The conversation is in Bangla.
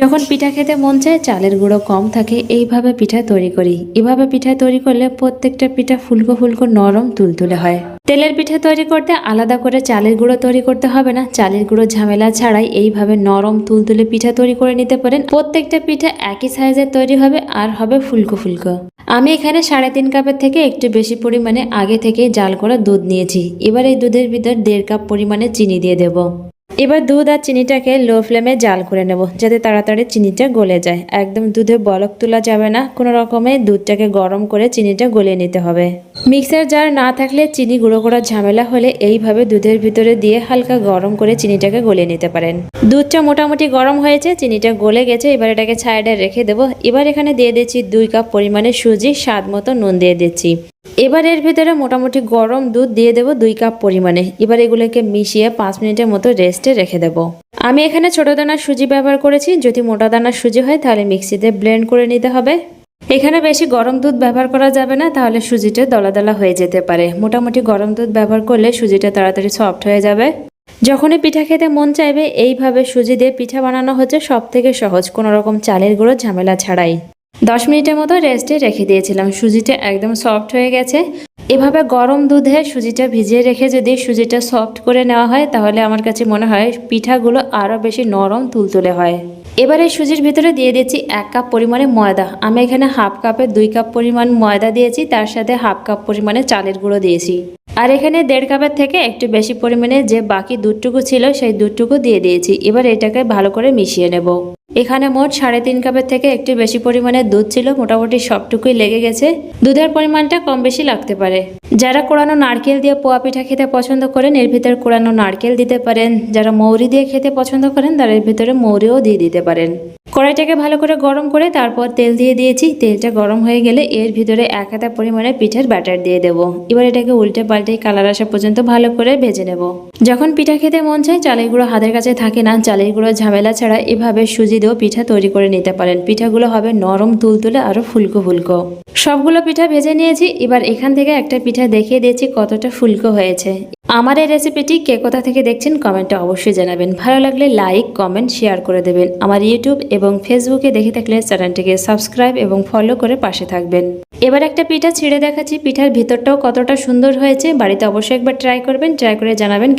যখন পিঠা খেতে মন চায়, চালের গুঁড়ো কম থাকে, এইভাবে পিঠা তৈরি করি। এভাবে পিঠা তৈরি করলে প্রত্যেকটা পিঠা ফুলকো ফুলকো নরম তুলতুলে হয়। তেলের পিঠা তৈরি করতে আলাদা করে চালের গুঁড়ো তৈরি করতে হবে না। চালের গুঁড়ো ঝামেলা ছাড়াই এইভাবে নরম তুলতুলে পিঠা তৈরি করে নিতে পারেন। প্রত্যেকটা পিঠা একই সাইজের তৈরি হবে আর হবে ফুলকো ফুলকো। আমি এখানে সাড়ে তিন কাপের থেকে একটু বেশি পরিমাণে আগে থেকেই জাল করা দুধ নিয়েছি। এবার এই দুধের ভিতর দেড় কাপ পরিমাণে চিনি দিয়ে দেবো। এবার দুধ আর চিনিটাকে লো ফ্লেমে জাল করে নেব, যাতে তাড়াতাড়ি চিনিটা গলে যায়। একদম দুধে বলক তোলা যাবে না, কোনো রকমে দুধটাকে গরম করে চিনিটা গলিয়ে নিতে হবে। মিক্সার জার না থাকলে চিনি গুঁড়ো করার ঝামেলা হলে এইভাবে দুধের ভিতরে দিয়ে হালকা গরম করে চিনিটাকে গলিয়ে নিতে পারেন। দুধটা মোটামুটি গরম হয়েছে, চিনিটা গলে গেছে, এবার এটাকে সাইডে রেখে দেবো। এবার এখানে দিয়ে দিচ্ছি দুই কাপ পরিমাণে সুজি, স্বাদ মতো নুন দিয়ে দিচ্ছি। এবার এর ভিতরে মোটামুটি গরম দুধ দিয়ে দেবো দুই কাপ পরিমাণে। এবার এগুলোকে মিশিয়ে পাঁচ মিনিটের মতো রেস্টে রেখে দেবো। আমি এখানে ছোট দানার সুজি ব্যবহার করেছি। যদি মোটা দানার সুজি হয়, তাহলে মিক্সিতে ব্লেন্ড করে নিতে হবে। এখানে বেশি গরম দুধ ব্যবহার করা যাবে না, তাহলে সুজিটা দলা দলা হয়ে যেতে পারে। মোটামুটি গরম দুধ ব্যবহার করলে সুজিটা তাড়াতাড়ি সফট হয়ে যাবে। যখনই পিঠা খেতে মন চাইবে, এইভাবে সুজি দিয়ে পিঠা বানানো হচ্ছে সব থেকে সহজ। কোনো রকম চালের গুঁড়ো, ঝামেলা ছাড়াই। দশ মিনিটের মতো রেস্টে রেখে দিয়েছিলাম। সুজিটা একদম সফট হয়ে গেছে। এভাবে গরম দুধে সুজিটা ভিজিয়ে রেখে যদি সুজিটা সফট করে নেওয়া হয়, তাহলে আমার কাছে মনে হয় পিঠাগুলো আরও বেশি নরম তুলতুলে হয়। এবার এই সুজির ভিতরে দিয়ে দিচ্ছি এক কাপ পরিমাণে ময়দা। আমি এখানে হাফ কাপে দুই কাপ পরিমাণ ময়দা দিয়েছি, তার সাথে হাফ কাপ পরিমাণে চালের গুঁড়ো দিয়েছি। আর এখানে দেড় কাপের থেকে একটু বেশি পরিমাণে যে বাকি দুধটুকু ছিল, সেই দুধটুকু দিয়ে দিয়েছি। এবার এটাকে ভালো করে মিশিয়ে নেব। এখানে মোট সাড়ে তিন কাপের থেকে একটু বেশি পরিমাণে দুধ ছিল, মোটামুটি সবটুকুই লেগে গেছে। দুধের পরিমাণটা কম বেশি লাগতে পারে। যারা কোরানো নারকেল দিয়ে পোয়া পিঠা খেতে পছন্দ করেন, এর ভিতরে কোরানো নারকেল দিতে পারেন। যারা মৌরি দিয়ে খেতে পছন্দ করেন, তারা এর ভিতরে মৌরিও দিয়ে দিতে পারেন। কড়াইটাকে ভালো করে গরম করে তারপর তেল দিয়ে দিয়েছি। তেলটা গরম হয়ে গেলে এর ভিতরে এক হাতা পরিমাণে পিঠার ব্যাটার দিয়ে দেবো। এবার এটাকে উল্টে পাল্টে কালার আসা পর্যন্ত ভালো করে ভেজে নেব। যখন পিঠা খেতে মন চায়, চালের গুঁড়ো হাতের কাছে থাকে না, চালের গুঁড়ো ঝামেলা ছাড়া এভাবে সুজি দিয়েও পিঠা তৈরি করে নিতে পারেন। পিঠাগুলো হবে নরম, তুলতুলে আরও ফুলকো ফুলকো। সবগুলো পিঠা ভেজে নিয়েছি। এবার এখান থেকে একটা পিঠা দেখিয়ে দিয়েছি কতটা ফুলকো হয়েছে। আমার এই রেসিপিটি কে কোথা থেকে দেখছেন কমেন্টে অবশ্যই জানাবেন। ভালো লাগলে লাইক কমেন্ট শেয়ার করে দেবেন। আমার ইউটিউব এবং ফেসবুকে দেখে থাকলে চ্যানেলটিকে সাবস্ক্রাইব এবং ফলো করে পাশে থাকবেন। এবার একটা পিঠা ছিঁড়ে দেখাচ্ছি। পিঠার ভিতরটাও কতটা সুন্দর হয়েছে। বাড়িতে অবশ্যই একবার ট্রাই করবেন। ট্রাই করে জানাবেন